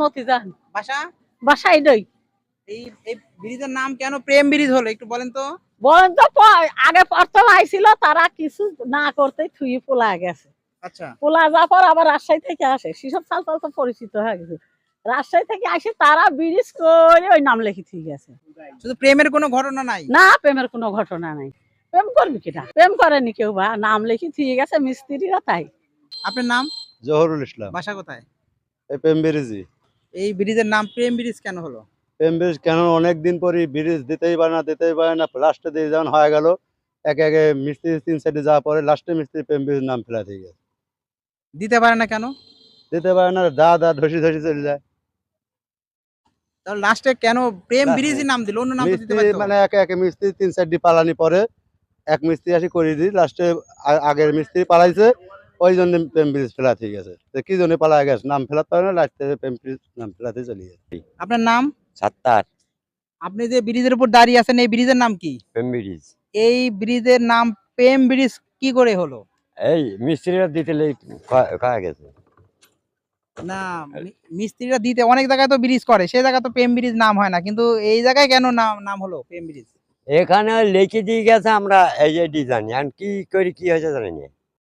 মতিজান। বাসা? বাসাই নই এই এই ব্রিজের নাম কেন প্রেম ব্রিজ হলো একটু বলেন তো। বলেন তো আগে প্রথম আইছিল তারা কিছু না করতে থুই পোলা গেছে। আচ্ছা। পোলা যাওয়ার পর আবার রাজশাহী থেকে আসে। সেসব সাল সাল তো পরিচিত হয়ে গেছে। রাজশাহী থেকে আসে তারা ব্রিজ করে ওই নাম লেখি ঠিক আছে শুধু প্রেমের কোনো ঘটনা নাই? না প্রেমের কোনো ঘটনা নাই। প্রেম করবি কিনা? প্রেম করেনি কেউ বা নাম লেখি ঠিক গেছে মিস্ত্রিরা তাই। আপনার নাম? জহরুল ইসলাম। বাসা কোথায়? এই পেমব্রিজি এই ব্রিজের নাম প্রেম ব্রিজ কেন হলো? প্রেম ব্রিজ কেন? অনেক দিন পরই ব্রিজ দিতেই পারে না দিতেই পারে না। লাস্টে দিয়ে যখন হয়ে গেল একে একে মিস্ত্রি তিন সাইডে যাওয়ার পরে লাস্টে মিস্ত্রি পেমব্রিজ নাম ফেলা দিয়ে গেছে। দিতে পারে না কেন? দিতে পারে না দা দা ধসি ধসি চলে যায়। তাহলে লাস্টে কেন প্রেম ব্রিজই নাম দিল অন্য নাম দিতে মিস্ত্রি পারতো। মানে একে একে মিস্ত্রি তিন পালানি পরে এক মিস্ত্রি আসি করে দিই লাস্টে আগের মিস্ত্রি পালাইছে ওই জন্য পেমব্রিজ ফেলা ঠিক আছে তো কি জন্য পালা গেছে? নাম ফেলাতে পারে না লাস্টে পেমব্রিজ নাম ফেলাতে চলে গেছে আপনার নাম? সাত্তার। আপনি যে ব্রিজের উপর দাঁড়িয়ে আছেন এই ব্রিজের নাম কি? ব্রিজ। এই ব্রিজের নাম প্রেম ব্রিজ কি করে হলো? এই মিস্ত্রিরা দিতে খাওয়া গেছে। না মিস্ত্রিরা দিতে অনেক জায়গায় তো ব্রিজ করে সেই জায়গায় তো প্রেম ব্রিজ নাম হয় না। কিন্তু এই জায়গায় কেন নাম নাম হলো প্রেম ব্রিজ? এখানে লিখে দিয়ে গেছে আমরা এই যে ডিজাইন এখন কি করি কি হয়েছে জানি না।